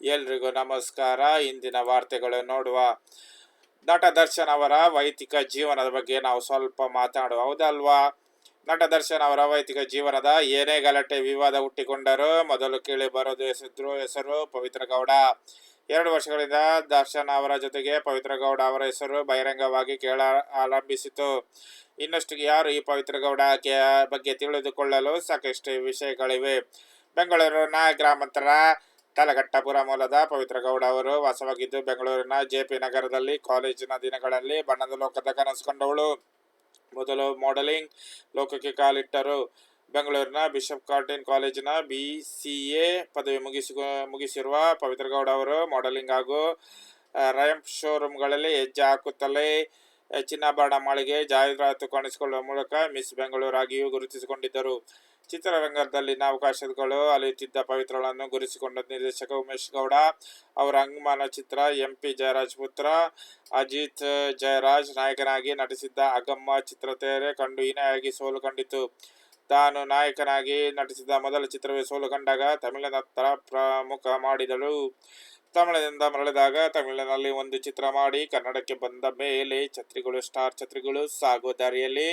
ಎಲ್ರಿಗೂ ನಮಸ್ಕಾರ. ಇಂದಿನ ವಾರ್ತೆಗಳು ನೋಡುವ ನಟ ದರ್ಶನ್ ಅವರ ವೈಯಕ್ತಿಕ ಜೀವನದ ಬಗ್ಗೆ ನಾವು ಸ್ವಲ್ಪ ಮಾತಾಡುವ. ಹೌದಲ್ವಾ? ನಟ ದರ್ಶನ್ ಅವರ ವೈಯಕ್ತಿಕ ಜೀವನದ ಏನೇ ಗಲಾಟೆ ವಿವಾದ ಹುಟ್ಟಿಕೊಂಡರೂ ಮೊದಲು ಕೇಳಿ ಬರೋದು ಹೆಸರು ಹೆಸರು ಪವಿತ್ರ ಗೌಡ. ಎರಡು ವರ್ಷಗಳಿಂದ ದರ್ಶನ್ ಅವರ ಜೊತೆಗೆ ಪವಿತ್ರ ಗೌಡ ಅವರ ಹೆಸರು ಬಹಿರಂಗವಾಗಿ ಕೇಳ ಆರಂಭಿಸಿತು. ಇನ್ನಷ್ಟು ಯಾರು ಈ ಪವಿತ್ರ ಗೌಡ ಬಗ್ಗೆ ತಿಳಿದುಕೊಳ್ಳಲು ಸಾಕಷ್ಟು ವಿಷಯಗಳಿವೆ. ಬೆಂಗಳೂರಿನ ಗ್ರಾಮಾಂತರ ತಲಘಟ್ಟಪುರ ಮೂಲದ ಪವಿತ್ರ ಗೌಡ ಅವರು ವಾಸವಾಗಿದ್ದು ಬೆಂಗಳೂರಿನ ಜೆಪಿ ನಗರದಲ್ಲಿ ಕಾಲೇಜಿನ ದಿನಗಳಲ್ಲಿ ಬಣ್ಣದ ಲೋಕದ ಕನಸುಕೊಂಡವಳು. ಮೊದಲು ಮಾಡೆಲಿಂಗ್ ಲೋಕಕ್ಕೆ ಕಾಲಿಟ್ಟರು. ಬೆಂಗಳೂರಿನ ಬಿಷಪ್ ಕಾರ್ಟಿನ್ ಕಾಲೇಜಿನ ಬಿ ಸಿ ಎ ಪದವಿ ಮುಗಿಸಿ, ಮುಗಿಸಿರುವ ಪವಿತ್ರ ಗೌಡ ಅವರು ಮಾಡೆಲಿಂಗ್ ಹಾಗೂ ರ್ಯಾಂಪ್ ಶೋರೂಮ್ಗಳಲ್ಲಿ ಹೆಜ್ಜೆ ಹಾಕುತ್ತಲೇ ಚಿನ್ನಾಭರಣ ಮಾಳಿಗೆ ಜಾಹೀರಾತು ಕಾಣಿಸಿಕೊಳ್ಳುವ ಮೂಲಕ ಮಿಸ್ ಬೆಂಗಳೂರಾಗಿಯೂ ಗುರುತಿಸಿಕೊಂಡಿದ್ದರು. ಚಿತ್ರರಂಗದಲ್ಲಿನ ಅವಕಾಶಗಳು ಅಲಿಯುತ್ತಿದ್ದ ಪವಿತ್ರಗಳನ್ನು ಗುರುತಿಸಿಕೊಂಡ ನಿರ್ದೇಶಕ ಉಮೇಶ್ ಗೌಡ, ಅವರ ಅಂಗಮಾನ ಚಿತ್ರ ಎಂ ಪಿ ಜಯರಾಜ್ ಪುತ್ರ, ಅಜಿತ್ ಜಯರಾಜ್ ನಾಯಕನಾಗಿ ನಟಿಸಿದ್ದ ಅಗಮ್ಮ ಚಿತ್ರ ತೆರೆ ಕಂಡು ಹೀನಾಯಾಗಿ ಸೋಲು ಕಂಡಿತು ತಾನು ನಾಯಕನಾಗಿ ನಟಿಸಿದ ಮೊದಲ ಚಿತ್ರವೇ ಸೋಲು ಕಂಡಾಗ ತಮಿಳಿನತ್ತ ಪ್ರಮುಖ ಮಾಡಿದಳು. ತಮಿಳಿನಿಂದ ಮರಳಿದಾಗ ತಮಿಳಿನಲ್ಲಿ ಒಂದು ಚಿತ್ರ ಮಾಡಿ ಕನ್ನಡಕ್ಕೆ ಬಂದ ಮೇಲೆ ಛತ್ರಿಗಳು, ಸ್ಟಾರ್ ಛತ್ರಿಗಳು ಸಾಗುವ ದಾರಿಯಲ್ಲಿ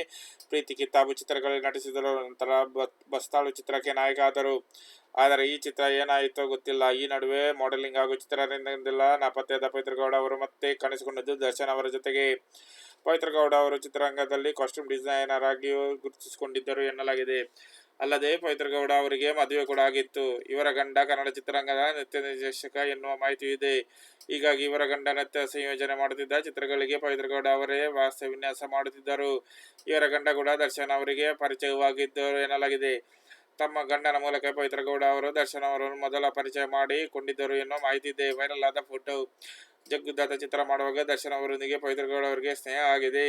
ಪ್ರೀತಿ ಕಿತ್ತಾಬು ಚಿತ್ರಗಳಲ್ಲಿ ನಟಿಸಿದರು. ನಂತರ ಬಸ್ತಾಳು ಚಿತ್ರಕ್ಕೆ ನಾಯಕ ಆದರು. ಆದರೆ ಈ ಚಿತ್ರ ಏನಾಯಿತೋ ಗೊತ್ತಿಲ್ಲ. ಈ ನಡುವೆ ಮಾಡೆಲಿಂಗ್ ಹಾಗೂ ಚಿತ್ರರಂಗದಿಂದೆಲ್ಲ ನಾಪತ್ತೆಯಾದ ಪವಿತ್ರಗೌಡ ಅವರು ಮತ್ತೆ ಕಾಣಿಸಿಕೊಂಡಿದ್ದು ದರ್ಶನ್ ಅವರ ಜೊತೆಗೆ. ಪವಿತ್ರಗೌಡ ಅವರು ಚಿತ್ರರಂಗದಲ್ಲಿ ಕಾಸ್ಟ್ಯೂಮ್ ಡಿಸೈನರ್ ಆಗಿಯೂ ಗುರುತಿಸಿಕೊಂಡಿದ್ದರು ಎನ್ನಲಾಗಿದೆ. ಅಲ್ಲದೆ ಪವಿತ್ರಗೌಡ ಅವರಿಗೆ ಮದುವೆ ಕೂಡ ಆಗಿತ್ತು. ಇವರ ಗಂಡ ಕನ್ನಡ ಚಿತ್ರರಂಗದ ನೃತ್ಯ ನಿರ್ದೇಶಕ ಎನ್ನುವ ಮಾಹಿತಿ ಇದೆ. ಹೀಗಾಗಿ ಇವರ ಗಂಡ ನೃತ್ಯ ಸಂಯೋಜನೆ ಮಾಡುತ್ತಿದ್ದ ಚಿತ್ರಗಳಿಗೆ ಪವಿತ್ರಗೌಡ ಅವರೇ ವಾಸ್ತವ ವಿನ್ಯಾಸ ಮಾಡುತ್ತಿದ್ದರು. ಇವರ ಗಂಡ ಕೂಡ ದರ್ಶನ್ ಅವರಿಗೆ ಪರಿಚಯವಾಗಿದ್ದರು ಎನ್ನಲಾಗಿದೆ. ತಮ್ಮ ಗಂಡನ ಮೂಲಕ ಪವಿತ್ರಗೌಡ ಅವರು, ದರ್ಶನ್ ಅವರನ್ನು ಮೊದಲ ಪರಿಚಯ ಮಾಡಿಕೊಂಡಿದ್ದರು ಎನ್ನುವ ಮಾಹಿತಿ ಇದೆ. ವೈರಲ್ ಆದ ಫೋಟೋ ಜಗ್ಗುದಾತ ಚಿತ್ರ ಮಾಡುವಾಗ ದರ್ಶನ್ ಅವರೊಂದಿಗೆ ಪವಿತ್ರಗೌಡ ಅವರಿಗೆ ಸ್ನೇಹ ಆಗಿದೆ.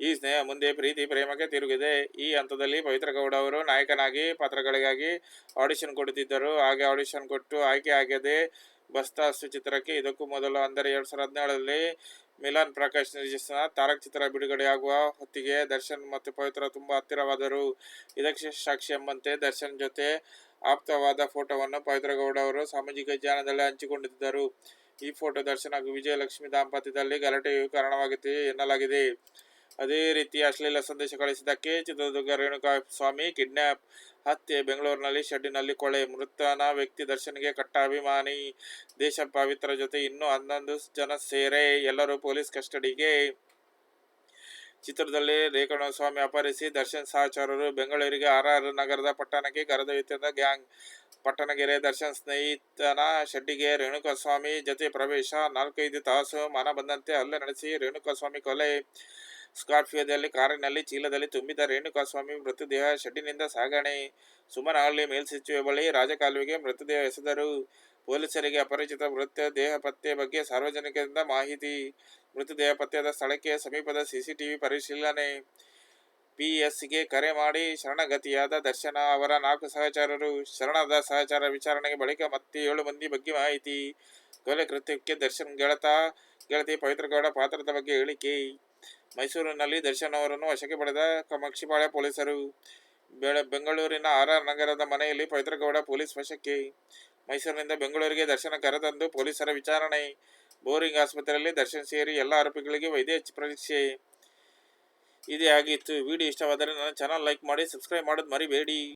ಈ ಸ್ನೇಹ ಮುಂದೆ ಪ್ರೀತಿ, ಪ್ರೇಮಕ್ಕೆ ತಿರುಗಿದೆ. ಈ ಹಂತದಲ್ಲಿ ಪವಿತ್ರಗೌಡ ಅವರು ನಾಯಕನಾಗಿ ಪಾತ್ರಗಳಿಗಾಗಿ ಆಡಿಷನ್ ಕೊಡುತ್ತಿದ್ದರು. ಹಾಗೆ ಆಡಿಷನ್ ಕೊಟ್ಟು ಆಯ್ಕೆ ಆಗದೆ ಬಸ್ತಾಸು ಚಿತ್ರಕ್ಕೆ ಇದಕ್ಕೂ ಮೊದಲು ಅಂದರೆ ಎರಡು ಸಾವಿರದ ಹದಿನೇಳರಲ್ಲಿ ಮಿಲಾನ್ ಪ್ರಕಾಶ್ ನಿರ್ದೇಶನ, ತಾರಕ್ ಚಿತ್ರ ಬಿಡುಗಡೆಯಾಗುವ ಹೊತ್ತಿಗೆ ದರ್ಶನ್ ಮತ್ತು ಪವಿತ್ರ ತುಂಬಾ ಹತ್ತಿರವಾದರು. ಇದಕ್ಕೆ ಸಾಕ್ಷಿ ಎಂಬಂತೆ ದರ್ಶನ್ ಜೊತೆ ಆಪ್ತವಾದ ಫೋಟೋವನ್ನು ಪವಿತ್ರ ಗೌಡ ಅವರು ಸಾಮಾಜಿಕ ಜಾಲದಲ್ಲಿ ಹಂಚಿಕೊಂಡಿದ್ದರು. ಈ ಫೋಟೋ ದರ್ಶನ್ ಹಾಗೂ ವಿಜಯಲಕ್ಷ್ಮಿ ದಾಂಪತ್ಯದಲ್ಲಿ ಗಲಾಟೆಯು ಕಾರಣವಾಗಿದೆ ಎನ್ನಲಾಗಿದೆ. ಅದೇ ರೀತಿ ಅಶ್ಲೀಲ ಸಂದೇಶ ಕಳಿಸಿದ್ದಕ್ಕೆ ಚಿತ್ರದುರ್ಗ ರೇಣುಕಾ ಸ್ವಾಮಿ ಕಿಡ್ನ್ಯಾಪ್ ಹತ್ಯೆ, ಬೆಂಗಳೂರಿನಲ್ಲಿ ಶೆಡ್ಡಿನಲ್ಲಿ ಕೊಳೆ ಮೃತನ ವ್ಯಕ್ತಿ ದರ್ಶನಿಗೆ ಕಟ್ಟ ಅಭಿಮಾನಿ ದೇಶ ಪವಿತ್ರ ಜೊತೆ ಇನ್ನೂ ಹನ್ನೊಂದು ಜನ ಸೇರೆ ಎಲ್ಲರೂ ಪೊಲೀಸ್ ಕಸ್ಟಡಿಗೆ. ಚಿತ್ರದಲ್ಲಿ ರೇಖಣಸ್ವಾಮಿ ಅಪಹರಿಸಿ ದರ್ಶನ್ ಸಹಚಾರರು ಬೆಂಗಳೂರಿಗೆ ಆರ್ ಆರ್ ನಗರದ ಪಟ್ಟಣಕ್ಕೆ ಕರೆದೊಯ್ಯುತ್ತಿದ್ದ ಗ್ಯಾಂಗ್, ಪಟ್ಟಣಗೆರೆ ದರ್ಶನ್ ಸ್ನೇಹಿತನ ಶೆಡ್ಡಿಗೆ ರೇಣುಕಾಸ್ವಾಮಿ ಜೊತೆ ಪ್ರವೇಶ. ನಾಲ್ಕೈದು ತಾಸು ಮನ ಬಂದಂತೆ ಹಲ್ಲೆ ನಡೆಸಿ ರೇಣುಕಾಸ್ವಾಮಿ ಕೊಲೆ. ಸ್ಕಾರ್ಪಿಯೋದಲ್ಲಿ ಕಾರಿನಲ್ಲಿ, ಚೀಲದಲ್ಲಿ ತುಂಬಿದ ರೇಣುಕಾಸ್ವಾಮಿ ಮೃತದೇಹ ಶೆಡ್ಡಿನಿಂದ ಸಾಗಣೆ. ಸುಮನಹಳ್ಳಿ ಮೇಲ್ಸೇತುವೆ ಬಳಿ ರಾಜಕಾಲುವೆಗೆ ಮೃತದೇಹ ಎಸೆದರು ಪೊಲೀಸರಿಗೆ ಅಪರಿಚಿತ ಮೃತ ದೇಹ ಪತ್ತೆ ಬಗ್ಗೆ ಸಾರ್ವಜನಿಕರಿಂದ ಮಾಹಿತಿ. ಮೃತದೇಹ ಪತ್ತೆಯಾದ ಸ್ಥಳಕ್ಕೆ ಸಮೀಪದ ಸಿಸಿಟಿವಿ ಪರಿಶೀಲನೆ. ಪಿಎಸ್ಗೆ ಕರೆ ಮಾಡಿ ಶರಣಗತಿಯಾದ ದರ್ಶನ ಅವರ ನಾಲ್ಕು ಸಹಚಾರರು. ಶರಣದ ಸಹಚಾರ ವಿಚಾರಣೆಗೆ ಬಳಿಕ ಮತ್ತೆ ಏಳು ಮಂದಿ ಬಗ್ಗೆ ಮಾಹಿತಿ. ಕೊಲೆ ಕೃತ್ಯಕ್ಕೆ ದರ್ಶನ್ ಗೆಳತ, ಗೆಳತಿ ಪವಿತ್ರಗೌಡ ಪಾತ್ರದ ಬಗ್ಗೆ ಹೇಳಿಕೆ. ಮೈಸೂರಿನಲ್ಲಿ ದರ್ಶನ್ ಅವರನ್ನು ವಶಕ್ಕೆ ಪಡೆದ ಕಮಕ್ಷಿಪಾಳ್ಯ ಪೊಲೀಸರು. ಬೆಂಗಳೂರಿನ ಆರ್ ಆರ್ ನಗರದ ಮನೆಯಲ್ಲಿ ಪವಿತ್ರಗೌಡ ಪೊಲೀಸ್ ವಶಕ್ಕೆ. ಮೈಸೂರಿನಿಂದ ಬೆಂಗಳೂರಿಗೆ ದರ್ಶನ ಕರೆತಂದು ಪೊಲೀಸರ ವಿಚಾರಣೆ. ಬೋರಿಂಗ್ ಆಸ್ಪತ್ರೆಯಲ್ಲಿ ದರ್ಶನ್ ಸೇರಿ ಎಲ್ಲ ಆರೋಪಿಗಳಿಗೆ ವೈದ್ಯ ಪರೀಕ್ಷೆ. ಇದೇ ಆಗಿತ್ತು ವಿಡಿಯೋ ಇಷ್ಟವಾದರೆ ನನ್ನ ಚಾನಲ್ ಲೈಕ್ ಮಾಡಿ, ಸಬ್ಸ್ಕ್ರೈಬ್ ಮಾಡೋದು ಮರಿಬೇಡಿ.